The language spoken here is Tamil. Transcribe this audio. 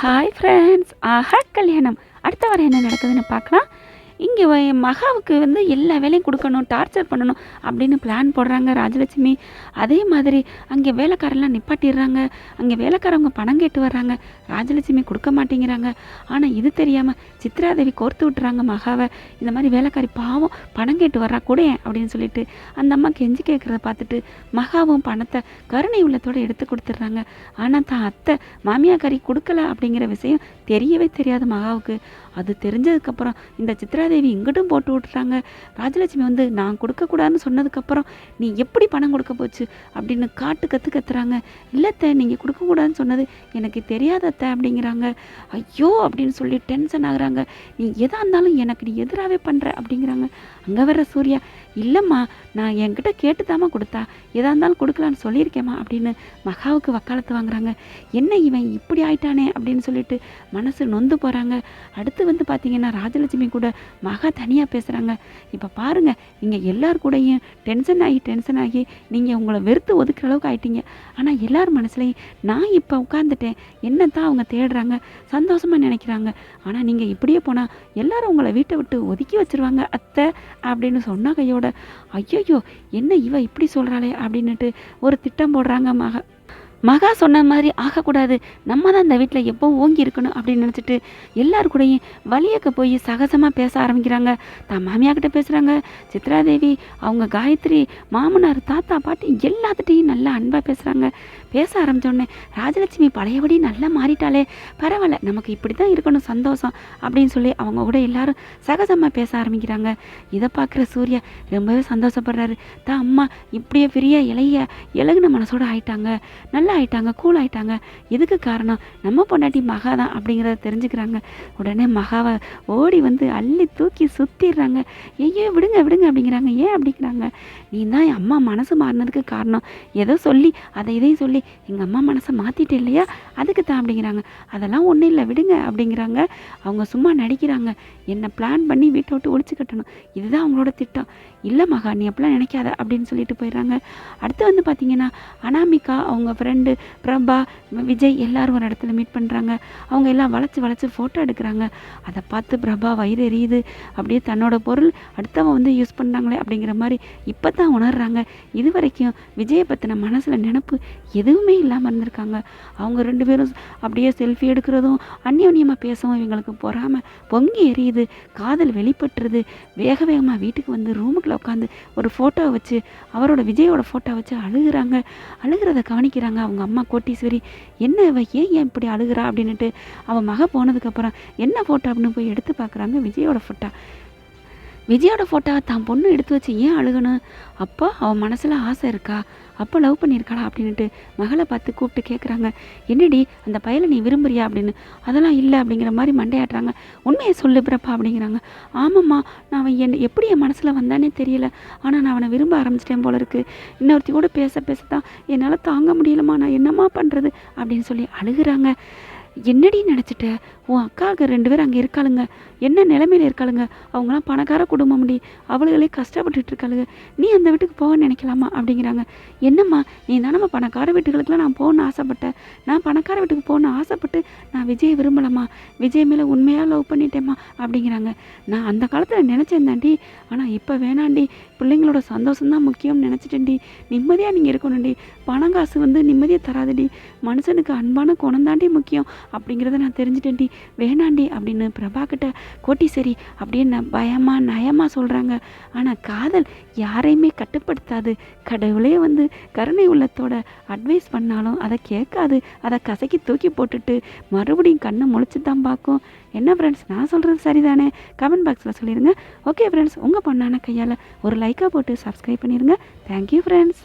ஹாய் ஃப்ரெண்ட்ஸ் ஆஹா கல்யாணம். அடுத்த வாரம் என்ன நடக்குதுன்னு பார்க்கலாம். இங்கே மகாவுக்கு வந்து எல்லா வேலையும் கொடுக்கணும் டார்ச்சர் பண்ணணும் அப்படின்னு பிளான் போடுறாங்க ராஜலட்சுமி. அதே மாதிரி அங்கே வேலைக்காரெல்லாம் நிப்பாட்டிடுறாங்க. அங்கே வேலைக்காரவங்க பணம் கேட்டு வர்றாங்க. ராஜலட்சுமி கொடுக்க மாட்டேங்கிறாங்க. ஆனால் இது தெரியாமல் சித்ராதேவி கோர்த்து விட்டுறாங்க மகாவை. இந்த மாதிரி வேலைக்காரி பாவம் பணம் கேட்டு வர்றா கூட அப்படின்னு சொல்லிட்டு அந்த அம்மா கெஞ்சி கேட்குறத பார்த்துட்டு மகாவும் பணத்தை கருணை உள்ளத்தோடு எடுத்து கொடுத்துட்றாங்க. ஆனால் தான் அத்தை மாமியாக்காரி கொடுக்கல அப்படிங்கிற விஷயம் தெரியவே தெரியாது மகாவுக்கு. அது தெரிஞ்சதுக்கப்புறம் இந்த சித்ராதேவி இங்கிட்டும் போட்டு விட்டுறாங்க ராஜலட்சுமி வந்து நான் கொடுக்கக்கூடாதுன்னு சொன்னதுக்கப்புறம் நீ எப்படி பணம் கொடுக்க போச்சு? அப்படின்னு காட்டு கற்று கத்துறாங்க. இல்லைத்த நீங்கள் கொடுக்கக்கூடாதுன்னு சொன்னது எனக்கு தெரியாதத்த அப்படிங்கிறாங்க. ஐயோ அப்படின்னு சொல்லி டென்ஷன் ஆகுறாங்க. நீ எதாக இருந்தாலும் எனக்கு நீ எதிராகவே பண்ணுற அப்படிங்கிறாங்க. அங்கே வர்ற சூர்யா இல்லைம்மா நான் என்கிட்ட கேட்டு கொடுத்தா. எதாக இருந்தாலும் கொடுக்கலான்னு சொல்லியிருக்கேம்மா அப்படின்னு மகாவுக்கு வக்காலத்து வாங்குறாங்க. என்ன இவன் இப்படி ஆயிட்டானே அப்படின்னு சொல்லிட்டு மனசு நொந்து போகிறாங்க அடுத்து வந்து பார்த்தீங்கன்னா ராஜலட்சுமி கூட மகா தனியாக பேசுகிறாங்க இப்போ பாருங்கள் நீங்கள் எல்லார் கூடயும் டென்ஷன் ஆகி டென்ஷன் ஆகி நீங்கள் உங்களை வெறுத்து ஒதுக்குற அளவுக்கு ஆயிட்டீங்க. ஆனால் எல்லார் மனசுலையும் நான் இப்போ உட்காந்துட்டேன் என்ன தான் அவங்க தேடுறாங்க சந்தோஷமாக நினைக்கிறாங்க. ஆனால் நீங்கள் இப்படியே போனால் எல்லாரும் உங்களை வீட்டை விட்டு ஒதுக்கி வச்சிருவாங்க அத்தை அப்படின்னு சொன்ன கையோட ஐயோ என்ன இவ இப்படி சொல்கிறாளே அப்படின்னுட்டு ஒரு திட்டம் போடுறாங்க மக மகா சொன்ன மாதிரி ஆகக்கூடாது. நம்ம தான் இந்த வீட்டில் எப்போ ஓங்கி இருக்கணும் அப்படின்னு நினச்சிட்டு எல்லாரு கூடயும் வழியக்க போய் சகஜமாக பேச ஆரம்பிக்கிறாங்க. தான் மாமியாக்கிட்ட பேசுகிறாங்க சித்ராதேவி அவங்க காயத்ரி மாமனார் தாத்தா பாட்டி எல்லாத்துட்டையும் நல்லா அன்பாக பேசுகிறாங்க பேச ஆரம்பித்தோடனே ராஜலட்சுமி பழையபடி நல்லா மாறிட்டாலே பரவாயில்ல நமக்கு இப்படி தான் இருக்கணும் சந்தோஷம் அப்படின்னு சொல்லி அவங்க கூட எல்லாரும் சகஜமாக பேச ஆரம்பிக்கிறாங்க. இதை பார்க்குற சூர்யா ரொம்பவே சந்தோஷப்படுறாரு. தான் அம்மா இப்படியே பெரிய இளைய இலகுன மனசோட ஆயிட்டாங்க. நல்லா ஆயிட்டாங்க கூல் ஆயிட்டாங்க. எதுக்கு காரணம்? நம்ம பொண்டாட்டி மகா தான் அப்படிங்கிறத தெரிஞ்சுக்கிறாங்க. உடனே மகாவை ஓடி வந்து அள்ளி தூக்கி சுற்றிடுறாங்க ஐயோ விடுங்க விடுங்க அப்படிங்கிறாங்க. ஏன் அப்படிங்கிறாங்க? நீ தான் என் அம்மா மனசு மாறினதுக்கு காரணம். ஏதோ சொல்லி அதை இதையும் சொல்லி எங்கள் அம்மா மனசை மாற்றிட்டு இல்லையா? அதுக்கு தான் அப்படிங்கிறாங்க. அதெல்லாம் ஒன்றும் இல்லை விடுங்க அப்படிங்கிறாங்க. அவங்க சும்மா நடிக்கிறாங்க. என்னை பிளான் பண்ணி வீட்டை விட்டு ஒழிச்சு கட்டணும். இதுதான் அவங்களோட திட்டம். இல்லை மகா நீ அப்படிலாம் நினைக்காத அப்படின்னு சொல்லிட்டு போயிடுறாங்க. அடுத்து வந்து பார்த்தீங்கன்னா அனாமிகா அவங்க ஃப்ரெண்ட் பிரபா விஜய் எல்லாரும் ஒரு இடத்துல மீட் பண்ணுறாங்க அவங்க எல்லாம் வளைச்சி வளைச்சி ஃபோட்டோ எடுக்கிறாங்க. அதை பார்த்து பிரபா வயிறு எரியுது. அப்படியே தன்னோட பொருள் அடுத்தவன் வந்து யூஸ் பண்ணாங்களே அப்படிங்கிற மாதிரி இப்போ தான் உணர்றாங்க. இது வரைக்கும் விஜயை பற்றின மனசில் நினப்பு எதுவுமே இல்லாமல் இருந்திருக்காங்க. அவங்க ரெண்டு பேரும் அப்படியே செல்ஃபி எடுக்கிறதும் அந்யோன்யமாக பேசவும் இவங்களுக்கு பொறாமல் பொங்கி எரியுது. காதல் வெளிப்பட்டுருது. வேக வேகமாக வீட்டுக்கு வந்து ரூமுக்குள்ளே உட்காந்து ஒரு ஃபோட்டோ வச்சு அவரோட விஜயோட ஃபோட்டோ வச்சு அழுகுறாங்க. அழுகிறத கவனிக்கிறாங்க. அவங்க அம்மா கோட்டீஸ்வரி என்ன இவ? ஏன் ஏன் இப்படி அழுகுறா? அப்படின்னுட்டு அவன் மக போனதுக்கப்புறம் என்ன ஃபோட்டோ அப்படின்னு போய் எடுத்து பார்க்குறாங்க விஜயோட ஃபோட்டோ விஜயோட ஃபோட்டோ தான் பொண்ணு எடுத்து வச்சு ஏன் அழுகணும்? அப்போ அவன் மனசில் ஆசை இருக்கா? அப்போ லவ் பண்ணியிருக்காளா? அப்படின்ட்டு மகளை பார்த்து கூப்பிட்டு கேட்குறாங்க என்னடி அந்த பயலை நீ விரும்புறியா? அப்படின்னு. அதெல்லாம் இல்லை அப்படிங்கிற மாதிரி மண்டையாட்டுறாங்க. உண்மையை சொல்லு பிறப்பா அப்படிங்கிறாங்க. ஆமாம்மா நான் அவன் என் எப்படி என் மனசில் வந்தானே தெரியல. ஆனால் நான் அவனை விரும்ப ஆரம்பிச்சிட்டேன் போல இருக்குது இன்னொருத்தி கூட பேச பேச தான் என்னால் தாங்க முடியலம்மா. நான் என்னம்மா பண்ணுறது அப்படின்னு சொல்லி அழுகுறாங்க. என்னடி நினச்சிட்ட? உன் அக்காவுக்கு ரெண்டு பேரும் அங்கே இருக்காளுங்க. என்ன நிலைமையில் இருக்காளுங்க? அவங்களாம் பணக்கார குடும்பம்டி. அவளுகளே கஷ்டப்பட்டுட்டு இருக்காளுங்க. நீ அந்த வீட்டுக்கு போக நினைக்கலாமா? அப்படிங்கிறாங்க. என்னம்மா நீ தானம்மா பணக்கார வீட்டுகளுக்கெல்லாம் நான் போகணும்னு ஆசைப்பட்டேன் நான் பணக்கார வீட்டுக்கு போகணும்னு ஆசைப்பட்டு நான் விஜய் விரும்பலம்மா. விஜய் மேலே உண்மையாக லவ் பண்ணிட்டேம்மா. அப்படிங்கிறாங்க. நான் அந்த காலத்தில் நினச்சேன் தாண்டி. ஆனால் இப்போ வேணாண்டி. பிள்ளைங்களோட சந்தோஷம்தான் முக்கியம்னு நினச்சிட்டேன்டி. நிம்மதியாக நீங்கள் இருக்கணும்டி. பணம் காசு வந்து நிம்மதியை தராதுடி. மனுஷனுக்கு அன்பான குணம் தாண்டி முக்கியம். அப்படிங்கிறத நான் தெரிஞ்சுட்டேன்டி வேணாண்டி அப்படின்னு பிரபாகிட்ட கோட்டி சரி அப்படின்னு பயமாக நயமாக சொல்கிறாங்க ஆனால் காதல் யாரையுமே கட்டுப்படுத்தாது. கடவுளே வந்து கருணை உள்ளத்தோட அட்வைஸ் பண்ணாலும் அதை கேட்காது. அதை கசக்கி தூக்கி போட்டுட்டு மறுபடியும் கண்ணை முழிச்சு தான் பார்க்கும். என்ன ஃப்ரெண்ட்ஸ் நான் சொல்கிறது சரிதானே? கமெண்ட் பாக்ஸில் சொல்லிடுங்க ஓகே ஃப்ரெண்ட்ஸ் உங்கள் பொண்ணான கையால் ஒரு லைக்காக போட்டு சப்ஸ்கிரைப் பண்ணிடுங்க தேங்க்யூ ஃப்ரெண்ட்ஸ்